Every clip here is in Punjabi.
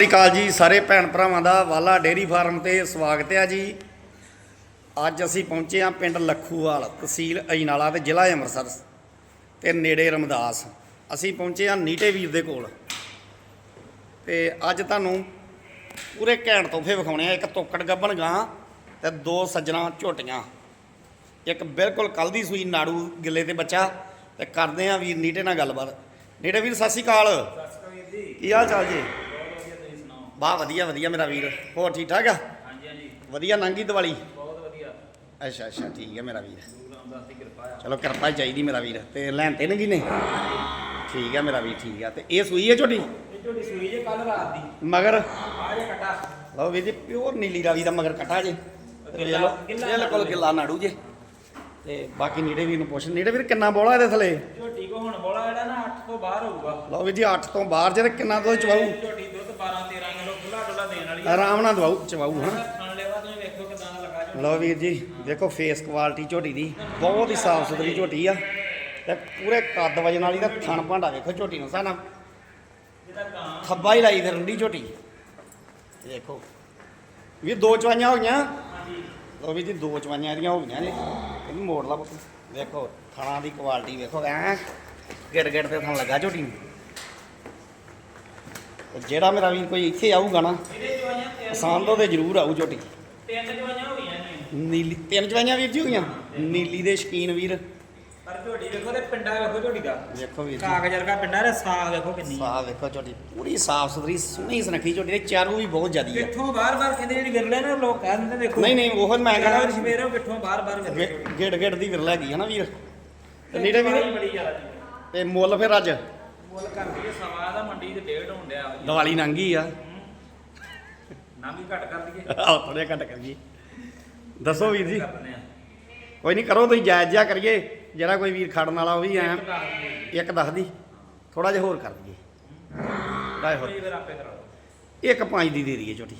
ਸਤਿ ਸ਼੍ਰੀ ਅਕਾਲ ਜੀ ਸਾਰੇ ਭੈਣ ਭਰਾਵਾਂ ਦਾ ਵਾਲਾ ਡੇਰੀ ਫਾਰਮ ਤੇ ਸਵਾਗਤ ਹੈ ਜੀ। ਅੱਜ ਅਸੀਂ ਪਹੁੰਚੇ ਹਾਂ ਪਿੰਡ ਲੱਖੂਵਾਲ ਤਹਿਸੀਲ ਅਜਨਾਲਾ ਤੇ ਜ਼ਿਲ੍ਹਾ ਅੰਮ੍ਰਿਤਸਰ ਤੇ ਨੇੜੇ ਰਮਦਾਸ। ਅਸੀਂ ਪਹੁੰਚੇ ਹਾਂ ਨੀਟੇ ਵੀਰ ਦੇ ਕੋਲ। ਤੇ ਅੱਜ ਤੁਹਾਨੂੰ ਪੂਰੇ ਘੈਂਟ ਤੋਹਫੇ ਵਿਖਾਉਣੇ ਆ। ਇੱਕ ਤੋਕੜ ਗੱਬਣ ਗਾਂ ਤੇ ਦੋ ਸੱਜਣਾ ਝੋਟੀਆਂ। ਇੱਕ ਬਿਲਕੁਲ ਕੱਲ ਦੀ ਸੂਈ ਨਾੜੂ ਗਿੱਲੇ ਤੇ ਬੱਚਾ ਤੇ ਕਰਦੇ ਆ ਵੀਰ ਨੀਟੇ ਨਾਲ ਗੱਲਬਾਤ। ਨੀਟੇ ਵੀਰ ਸਤਿ ਸ਼੍ਰੀ ਅਕਾਲ। ਕੀ ਹਾਲ ਚਾਲ ਜੀ? ਬਾ ਵਧੀਆ ਵਧੀਆ ਮੇਰਾ ਵੀਰ। ਹੋਰ ਠੀਕ ਠਾਕ ਆ? ਹਾਂਜੀ ਹਾਂਜੀ। ਵਧੀਆ ਲੰਘੀ ਦੀਵਾਲੀ? ਬਹੁਤ ਵਧੀਆ। ਅੱਛਾ ਅੱਛਾ ਠੀਕ ਹੈ ਮੇਰਾ ਵੀਰ। ਚਲੋ ਕਿਰਪਾ ਹੀ ਚਾਹੀਦੀ ਮੇਰਾ ਵੀਰ। ਤੇ ਲੈਣ ਤੇ ਨਗੀ ਨੇ? ਠੀਕ ਹੈ ਮੇਰਾ ਵੀਰ ਠੀਕ ਆ। ਤੇ ਇਹ ਸੂਈ ਹੈ ਝੋਟੀ ਇਹ ਝੋਟੀ ਸੂਈ ਜੇ ਕੱਲ ਰਾਤ ਦੀ। ਮਗਰ? ਕਟਾ। ਲਓ ਵੀਰ ਜੀ ਪਿਓਰ ਨੀਲੀ ਰਾਵੀ ਦਾ ਮਗਰ ਕੱਟਾ ਜੇ। ਤੇ ਲਓ ਬਿਲਕੁਲ ਗਿੱਲਾ ਨਾੜੂ ਜੇ। ਤੇ ਬਾਕੀ ਨੀੜੇ ਵੀਰ ਨੂੰ ਪੁੱਛ। ਨੀੜੇ ਵੀਰ ਕਿੰਨਾ ਬੋਲਾ ਇਹਦੇ ਥਲੇ? ਝੋਟੀ ਕੋ ਹੁਣ ਬੋਲਾ ਜਿਹੜਾ ਨਾ 8 ਤੋਂ ਬਾਹਰ ਹੋਊਗਾ। ਲਓ ਵੀਰ ਜੀ 8 ਤੋਂ ਬਾਹਰ ਜੇ ਤੇ ਕਿੰਨਾ ਚਵਾਊ ਇਹ ਝੋਟੀ ਦੁੱਧ 12 13 ਕਿਲੋ ਖੁੱਲਾ ਡੁੱਲਾ ਦੇਣ ਵਾਲੀ ਆ ਆਰਾਮ ਨਾਲ ਦਵਾਊ ਚਵਾਊ ਹਾਂ ਖਾਣ ਲਓ ਵੀਰ ਜੀ, ਦੇਖੋ ਫੇਸ ਕੁਆਲਿਟੀ ਝੋਟੀ ਦੀ, ਬਹੁਤ ਹੀ ਸਾਫ਼ ਸੁਥਰੀ ਝੋਟੀ ਆ। ਤੇ ਪੂਰੇ ਕੱਦ ਵਜਨ ਵਾਲੀ ਦਾ ਥਣ ਭਾਂਡਾ ਵੇਖੋ ਝੋਟੀ ਨੂੰ, ਸਾਨਾ। ਖੱਬਾ ਹੀ ਲਾਈ ਫਿਰਨ ਦੀ ਝੋਟੀ। ਦੇਖੋ। ਵੀ ਦੋ ਚਵਾਈਆਂ ਹੋ ਗਈਆਂ। ਲੋ ਲਓ ਵੀਰ ਜੀ, ਦੋ ਚਵਾਈਆਂ ਇਹਦੀਆਂ ਹੋ ਗਈਆਂ ਨੇ। ਇਹਨੂੰ ਮੋੜ ਲਾ ਪੁੱਤ। ਦੇਖੋ, ਥਣਾ ਦੀ ਕੁਆਲਿਟੀ ਵੇਖੋ, ਐ ਗਿੜ ਗਿੜ ਤੇ ਥਣ ਲੱਗਾ ਝੋਟੀ ਨੂੰ। ਤੇ ਜਿਹੜਾ ਮੇਰਾ ਵੀਰ ਕੋਈ ਇੱਥੇ ਆਊਗਾ ਨਾ ਪਸੰਦ ਉਹਦੇ ਜ਼ਰੂਰ ਆਊ ਝੋਟੀ। ਤਿੰਨ ਜਵਾਈਆਂ ਹੋ ਗਈਆਂ ਨੇ ਨੀਲੀ ਤਿੰਨ ਚਵਾਈਆਂ ਵੀਰ ਜੀ ਹੋ ਗਈਆਂ ਨੀਲੀ ਦੇ ਸ਼ਕੀਨ ਵੀਰ। ਪਰ ਝੋਟੀ ਵੇਖੋ ਤੇ ਪਿੰਡਾ ਵੇਖੋ ਝੋਟੀ ਦਾ। ਵੇਖੋ ਵੀਰ ਕਾਗਜ਼ ਵਰਗਾ ਪਿੰਡਾ ਤੇ ਸਾਗ ਵੇਖੋ ਕਿੰਨੀ। ਸਾਹ ਵੇਖੋ ਝੋਟੀ ਪੂਰੀ ਸਾਫ਼ ਸੁਥਰੀ ਸੋਹਣੀ ਸੁਨੱਖੀ ਝੋਟੀ ਤੇ ਚਾਰੂ ਵੀ ਬਹੁਤ ਜ਼ਿਆਦੀ ਹੈ ਕਿੱਥੋਂ ਬਾਰ-ਬਾਰ ਕਹਿੰਦੇ ਜਿਹੜੀ ਵਿਰਲੇ ਨੇ ਲੋਕ ਕਹਿ ਦਿੰਦੇ ਵੇਖੋ ਨਹੀਂ ਨਹੀਂ ਉਹ ਮੈਂ ਕਹਿੰਦਾ ਕਹਿੰਦਾ ਸਵੇਰੇ ਕਿੱਥੋਂ ਬਾਰ-ਬਾਰ ਵਿਰਲੇ ਝੋਟੀ। ਗਿੜ ਗਿੜ ਦੀ ਵਿਰਲਾ ਹੈਗੀ ਹੈ ਨਾ ਵੀਰ। ਤੇ ਨੀੜੇ ਵੀਰ? ਬੜੀ ਜ਼ਿਆਦਾ ਜੀ। ਤੇ ਮੁੱਲ ਫਿਰ ਅੱਜ? ਮੁੱਲ ਕਰਦੀ ਹੈ ਸਵਾ ਦਾ ਮੰਡੀ ਤੇ ਡੇਢ ਹੋਣ ਡਿਆ ਵਾ। ਦੀਵਾਲੀ ਲੰਘੀ ਆ। ਨਾ ਵੀ ਘੱਟ ਕਰ ਦਈਏ ਆਹ ਥੋੜੇ ਘੱਟ ਕਰੀਏ ਦੱਸੋ ਵੀਰ ਜੀ। ਆ। ਕੋਈ ਨਹੀਂ ਕਰੋ ਤੁਸੀਂ ਜਾਇਜ਼ ਜਿਹਾ ਕਰੀਏ। ਜਿਹੜਾ ਕੋਈ ਵੀਰ ਖੜਨ ਵਾਲਾ ਉਹ ਵੀ ਐ ਇੱਕ ਦੱਸ ਦਈਏ ਇੱਕ ਦੱਸ ਦੀ। ਥੋੜਾ ਜਿਹਾ ਹੋਰ ਕਰ ਦਈਏ ਰਾਏ ਹੋਰ। ਕੋਈ ਫਿਰ ਆਪੇ ਕਰਾ ਲਓ। ਇੱਕ ਪੰਜ ਦੀ ਦੇ ਦਈਏ ਝੋਟੀ।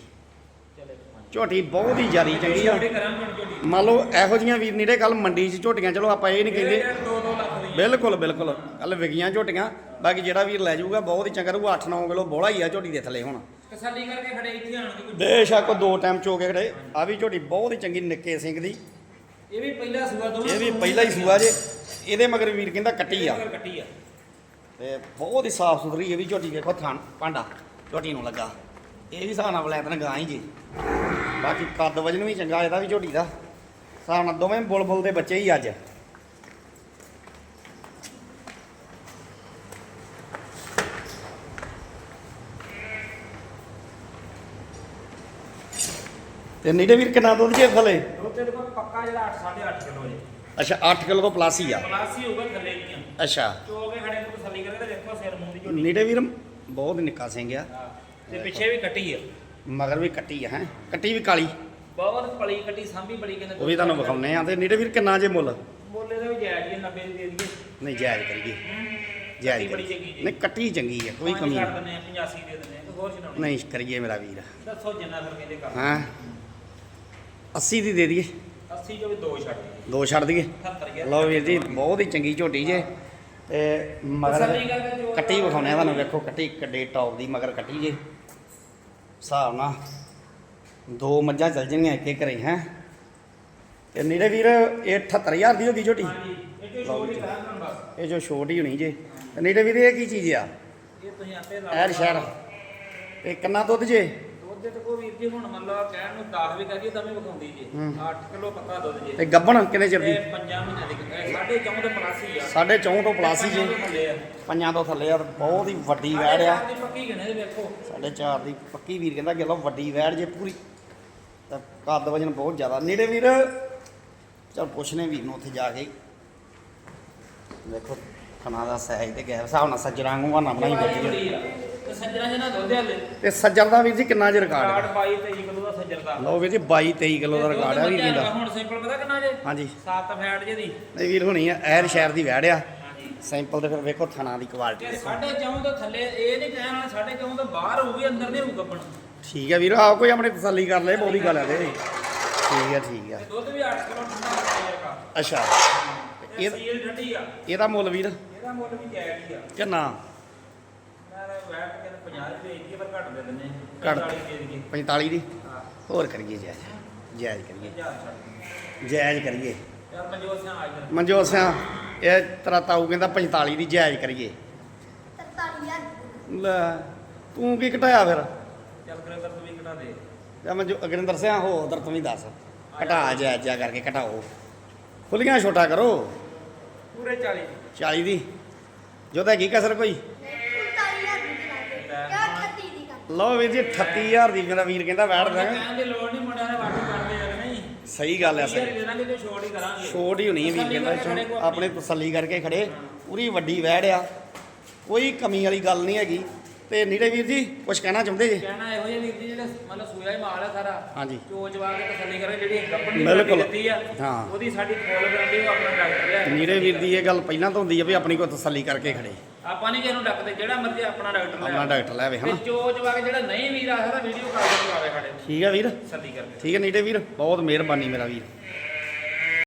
ਚਲੇ ਝੋਟੀ ਬਹੁਤ ਹੀ ਜ਼ਿਆਦੀ ਚੰਗੀ ਆ। ਛੋਟੇ ਕਰਾਂਗੇ ਹੁਣ ਝੋਟੀ। ਮੰਨ ਲਓ ਇਹੋ ਜੀਆਂ ਵੀਰ ਨੀੜੇ ਕੱਲ ਮੰਡੀ 'ਚ ਝੋਟੀਆਂ ਚਲੋ ਆਪਾਂ ਇਹ ਨਹੀਂ ਕਹਿੰਦੇ। ਇਹ 2-2 ਲੱਖ ਦੀ ਬਿਲਕੁਲ ਬਿਲਕੁਲ। ਕੱਲ ਵਿਗੀਆਂ ਝੋਟੀਆਂ ਬਾਕੀ ਜਿਹੜਾ ਵੀਰ ਲੈ ਜਾਊਗਾ ਬਹੁਤ ਹੀ ਚੰਗਾ ਰਹੂ 8-9 ਕਿਲੋ ਬੋਲਾ ਹੀ ਆ ਝੋਟੀ ਦੇ ਥੱਲੇ ਹੁਣ। ਤਸੱਲੀ ਕਰਕੇ ਖੜੇ ਇੱਥੇ ਆਣ ਕੇ ਕੋਈ ਬੇਸ਼ੱਕ ਦੋ ਟਾਈਮ ਚੋਕੇ ਖੜੇ। ਆ ਵੀ ਝੋਟੀ ਬਹੁਤ ਹੀ ਚੰਗੀ ਨਿੱਕੇ ਸਿੰਘ ਦੀ। ਇਹ ਵੀ ਪਹਿਲਾ ਸੂਆ ਦੋ ਇਹ ਵੀ ਪਹਿਲਾ ਹੀ ਸੂਆ ਜੇ। ਇਹਦੇ ਮਗਰ ਵੀਰ ਕਹਿੰਦਾ ਕੱਟੀ ਆ। ਕੱਟੀ ਆ। ਤੇ ਬਹੁਤ ਹੀ ਸਾਫ਼ ਸੁਥਰੀ ਇਹ ਵੀ ਝੋਟੀ ਵੇਖੋ ਥਣ ਭਾਂਡਾ ਝੋਟੀ ਨੂੰ ਲੱਗਾ। ਇਹ ਵੀ ਹਿਸਾਬ ਨਾਲ ਬਲੈਤਨ ਗਾਂ ਹੀ ਜੀ। ਬਾਕੀ ਕੱਦ ਵਜਨ ਵੀ ਚੰਗਾ ਇਹਦਾ ਵੀ ਝੋਟੀ ਦਾ। ਹਿਸਾਬ ਨਾਲ ਦੋਵੇਂ ਬੁਲਬੁਲ ਦੇ ਬੱਚੇ ਹੀ ਅੱਜ। ਤੇ ਨੀਡੇ ਵੀਰ ਕਿੰਨਾ ਦੁੱਧ ਜੇ ਥੱਲੇ? ਦੁੱਧ ਦੇ ਕੋਲ ਪੱਕਾ ਜਿਹੜਾ 8 8.5 ਕਿਲੋ ਜੇ। ਅੱਛਾ 8 ਕਿਲੋ ਤੋਂ ਪਲੱਸ ਹੀ ਆ। ਪਲੱਸ ਹੀ ਹੋਊਗਾ ਥੱਲੇ ਦੀਆਂ ਅੱਛਾ। ਚੋ ਕੇ ਖੜੇ ਨੂੰ ਤਸੱਲੀ ਕਰਕੇ ਤੇ ਵੇਖੋ ਸਿਰ ਮੂੰਹ ਦੀ ਝੋਟੀ ਨੀਡੇ ਵੀਰ ਬਹੁਤ ਨਿੱਕਾ ਸਿੰਘ ਆ। ਤੇ ਪਿੱਛੇ ਵੀ ਕੱਟੀ ਆ। ਮਗਰ ਵੀ ਕੱਟੀ ਆ ਹੈ? ਕੱਟੀ ਵੀ ਕਾਲੀ। ਬਹੁਤ ਪਲੀ ਕੱਟੀ ਸਾਂਭੀ ਬੜੀ ਕਹਿੰਦੇ ਉਹ ਵੀ ਤੁਹਾਨੂੰ ਵਿਖਾਉਨੇ ਆ। ਤੇ ਨੀਡੇ ਵੀਰ ਕਿੰਨਾ ਜੇ ਮੁੱਲ? ਬੋਲੇ ਦਾ ਵੀ ਜਾਇਜ਼ ਹੀ ਆ, 90 ਦੀ ਦੇ ਦਈਏ। ਨਹੀਂ ਜਾਇਜ਼ ਕਰੀਏ। ਜਾਇਜ਼ ਬੜੀ ਕਰੀਏ। ਚੰਗੀ ਜੀ। ਨਹੀਂ ਕੱਟੀ ਚੰਗੀ ਆ ਕੋਈ ਕਮੀ ਨਹੀਂ। ਦਿੰਦੇ ਆ 85 ਦੇ ਦਿੰਦੇ ਹੋਰ ਛਡਾਉਣੀ। ਨਹੀਂ ਕਰੀਏ ਮੇਰਾ ਵੀਰ। ਦੱਸੋ ਜਿੰਨਾ ਫਿਰ ਕਹਿੰਦੇ ਕਰ ਹਾਂ? 80 ਦੀ ਦੇ ਦਈਏ। 80 ਜੋ ਵੀ ਦੋ ਛੱਡ ਦਈਏ। ਦੋ ਛੱਡ ਦਈਏ। 78000 ਲਓ ਵੀਰ ਜੀ ਬਹੁਤ ਹੀ ਚੰਗੀ ਝੋਟੀ ਜੇ। ਤੇ ਮਗਰ ਕੱਟੀ ਵਿਖਾਉਨੇ ਆ ਤੁਹਾਨੂੰ ਵੇਖੋ ਕੱਟੀ ਕੱਡੇ ਟੌਪ ਦੀ ਮਗਰ ਕੱਟੀ ਜੇ। ਹਿਸਾਬ ਨਾਲ ਦੋ ਮੱਝਾਂ ਚੱਲ ਜਾਣਗੀਆਂ ਇੱਕ ਇੱਕ ਘਰੇ ਹੈ। ਤੇ ਨੀੜੇ ਵੀਰ ਇਹ 78000 ਦੀ ਹੋ ਗਈ ਝੋਟੀ ਇਹ ਜੋ। ਛੋਟੀ ਹੋਣੀ ਜੇ। ਤੇ ਨੀੜੇ ਵੀਰ ਇਹ ਕੀ ਚੀਜ਼ ਆ? ਇਹ ਤੁਸੀਂ ਆਪੇ ਲਾ ਐਰ ਸ਼ਹਿਰ ਇਹ ਕਿੰਨਾ ਦੁੱਧ ਜੇ? ਜੀ ਹੁਣ ਮੰਨ ਲਓ ਕਹਿਣ ਨੂੰ 10 ਵੀ ਕਰੀਏ ਤਾਂ ਵੀ ਵਿਖਾਉਂਦੀ ਜੀ। ਹੂੰ। 8 ਕਿਲੋ ਪੱਕਾ ਦੁੱਧ ਜੀ। ਤੇ ਗੱਬਣ ਕਿੰਨੇ ਚਿਰ ਦੀ? ਇਹ ਪੰਜਾਂ ਮਹੀਨਿਆਂ ਦੀ ਇਹ ਸਾਢੇ ਚੌਂ ਤੋਂ ਪਲੱਸ ਹੀ ਆ। ਸਾਢੇ ਚੌਂ ਤੋਂ ਪਲਾਸੀ ਜੇ। ਪੰਜਾਂ ਤੋਂ ਥੱਲੇ ਆ। ਪੰਜਾਂ ਤੋਂ ਥੱਲੇ ਆ ਤੇ ਬਹੁਤ ਹੀ ਵੱਡੀ ਵੈੜ ਆ। ਸਾਢੇ ਚਾਰ ਦੀ ਪੱਕੀ ਗਿਣੇ ਦੇ ਵੇਖੋ? ਸਾਢੇ ਚਾਰ ਦੀ ਪੱਕੀ ਵੀਰ ਕਹਿੰਦਾ ਕਿ ਲੋ ਵੱਡੀ ਵੈੜ ਜੇ ਪੂਰੀ। ਤਾਂ ਕੱਦ ਵਜਨ ਬਹੁਤ ਜ਼ਿਆਦਾ। ਨੇੜੇ ਵੀਰ ਚਲ ਪੁੱਛਨੇ ਵੀਰ ਨੂੰ ਉੱਥੇ ਜਾ ਕੇ। ਦੇਖੋ ਖਣਾ ਦਾ ਸਾਈਜ਼ ਤੇ ਗੈਰ ਹਿਸਾਬ ਨਾਲ ਸੱਜਰਾਂ ਨੂੰ ਨਾ ਬਣਾਈ ਬੜੀ ਆ। ਤੇ ਸੱਜਣਾ ਜਿਹਨਾਂ ਦੁੱਧ ਹਲੇ ਤੇ ਸੱਜਰ ਦਾ ਵੀਰ ਜੀ ਕਿੰਨਾ ਜੇ ਰਿਕਾਰਡ ਕਾਰਡ ਹੈ 22 23 ਕਿਲੋ ਦਾ ਸੱਜਰ ਦਾ। ਲਓ ਵੀਰ ਜੀ 22 23 ਕਿਲੋ ਦਾ ਰਿਕਾਰਡ ਹੈ ਵੀਰ ਕਹਿੰਦਾ ਹੁਣ ਸਿੰਪਲ ਪਤਾ ਕਿੰਨਾ ਜੇ? ਹਾਂਜੀ। ਸੱਤ ਫੈਟ ਜੇ ਦੀ ਨਹੀਂ ਵੀਰ ਹੁਣੀ ਆ ਐਰ ਸ਼ਹਿਰ ਦੀ ਵੈੜ ਆ। ਹਾਂਜੀ। ਸੈਂਪਲ ਤੇ ਫਿਰ ਵੇਖੋ ਥਣਾ ਦੀ ਕੁਆਲਿਟੀ ਤੇ ਸਾਢੇ ਚੌਂ ਤੋਂ ਥੱਲੇ ਇਹ ਨਹੀਂ ਕਹਿਣ ਵਾਲਾ ਸਾਢੇ ਚੌਂ ਤੋਂ ਬਾਹਰ ਹੋਊਗੀ ਅੰਦਰ ਨਹੀਂ ਹੋਊ ਗੱਬਣ ਠੀਕ ਹੈ ਵੀਰ ਆਓ ਕੋਈ ਆਪਣੀ ਤਸੱਲੀ ਕਰ ਲੈ ਬਹੁਤੀ ਗੱਲ ਹੈ ਤੇ। ਠੀਕ ਹੈ ਠੀਕ ਹੈ ਦੁੱਧ ਵੀ 8 ਕਿਲੋ ਠੰਡਾ ਹੋ ਜਾਏਗਾ ਅੱਛਾ। ਇਹ ਇਹ ਸੀਲ ਠੰਡੀ ਆ। ਇਹਦਾ ਮੁੱਲ ਵੀਰ? ਇਹਦਾ ਮੁੱਲ ਵੀ ਜਾਇਜ਼ ਹੀ ਆ। ਕਿੰਨਾ? 50 ਦੀ ਵੇਚਦੀ ਆ, ਪਰ ਘੱਟ ਦੇ ਦਿੰਦੇ ਆ। ਘੱਟ। 45 ਦੇ ਦੇਈਏ 45 ਦੀ? ਹਾਂ। ਹੋਰ ਕਰੀਏ ਜਾਇਜ਼ ਜਾਇਜ਼ ਕਰੀਏ। ਜਾਇਜ਼ ਕਰੀਏ। ਯਾਰ ਮਨਜੋਤ ਸਿੰਘ ਆ ਇੱਧਰ ਮਨਜੋਤ ਸਿੰਘ ਇਹ ਤੇਰਾ ਤਾਊ ਕਹਿੰਦਾ 45 ਦੀ ਜਾਇਜ਼ ਕਰੀਏ। ਲੈ ਤੂੰ ਕੀ ਘਟਾਇਆ ਫਿਰ? ਚੱਲ ਕਰੇ ਤੂੰ ਵੀ ਘਟਾ ਦੇ। ਜਾਂ ਮਨਜੋ ਅਗਰਿੰਦਰ ਸਿੰਘ ਹੋ ਉਧਰ ਤੂੰ ਵੀ ਦੱਸ। ਘਟਾ ਜਾਇਜ਼ ਜਾ ਕਰਕੇ ਘਟਾਓ। ਖੁੱਲੀਆਂ ਛੋਟਾ ਕਰੋ। ਪੂਰੇ 40 40 ਦੀ। ਜੋ ਤਾਂ ਹੈਗੀ ਕਸਰ ਕੋਈ? ਲਓ ਵੀਰ ਜੀ 38000 ਦੀ ਮੇਰਾ ਵੀਰ ਕਹਿੰਦਾ ਬੈਠ ਦਾਂਗੇ ਕਹਿਣ ਦੀ ਲੋੜ ਨਹੀਂ ਮੁੰਡਿਆਂ ਨੇ ਵਾਟੂ ਕਰਦੇ ਯਾਰ ਨਹੀਂ। ਸਹੀ ਗੱਲ ਐ ਸਹੀ ਸਹੀ। ਦੇ ਦਾਂਗੇ ਤੇ ਛੋੜ ਹੀ ਕਰਾਂਗੇ। ਛੋਟ ਹੀ ਹੋਣੀ ਹੈ ਵੀਰ ਕਹਿੰਦਾ ਚੋਂ ਆਪਣੇ ਤਸੱਲੀ ਕਰਕੇ ਖੜੇ। ਪੂਰੀ ਵੱਡੀ ਵਹਿੜ ਆ। ਕੋਈ ਕਮੀ ਵਾਲੀ ਗੱਲ ਨਹੀਂ ਹੈਗੀ। ਤੇ ਨੀੜੇ ਵੀਰ ਜੀ ਕੁਝ ਕਹਿਣਾ ਚਾਹੁੰਦੇ ਜੀ? ਕਹਿਣਾ ਇਹੋ ਜਿਹਾ ਵੀਰ ਜੀ ਜਿਹੜਾ ਮਤਲਬ ਸੂਆ ਹੀ ਮਾਲ ਹੈ ਸਾਰਾ। ਹਾਂਜੀ। ਚੋਚ ਵਾ ਕੇ ਤਸੱਲੀ ਕਰੇ ਜਿਹੜੀ ਕੰਪਨੀ। ਦਿੱਤੀ ਆ ਹਾਂ। ਉਹਦੀ ਸਾਡੀ ਫੁੱਲ ਗਰੰਟੀ ਉਹ ਆਪਣਾ ਡਾਕਟਰ ਲਿਆ ਨੀੜੇ ਵੀਰ ਦੀ ਇਹ ਗੱਲ ਪਹਿਲਾਂ ਤੋਂ ਹੁੰਦੀ ਆ ਵੀ ਆਪਣੀ ਕੋਈ ਤਸੱਲੀ ਕਰਕੇ ਖੜੇ। ਆਪਾਂ ਨਹੀਂ ਜਿਹਨੂੰ ਡੱਕਦੇ ਜਿਹੜਾ ਮਰਜ਼ੀ ਆਪਣਾ ਡਾਕਟਰ ਲਿਆ ਆਪਣਾ ਡਾਕਟਰ ਲੈਵੇ ਤੇ ਹਨਾ? ਚੋਚ ਵਾ ਕੇ ਜਿਹੜਾ ਨਹੀਂ ਵੀਰ ਆ ਸਕਦਾ ਵੀਡੀਓ ਕਾਲ ਕਰਕੇ ਆਵੇ ਸਾਡੇ। ਠੀਕ ਹੈ ਵੀਰ? ਤਸੱਲੀ ਕਰਕੇ ਠੀਕ ਹੈ ਨੀੜੇ ਵੀਰ ਬਹੁਤ ਮਿਹਰਬਾਨੀ ਮੇਰਾ ਵੀਰ।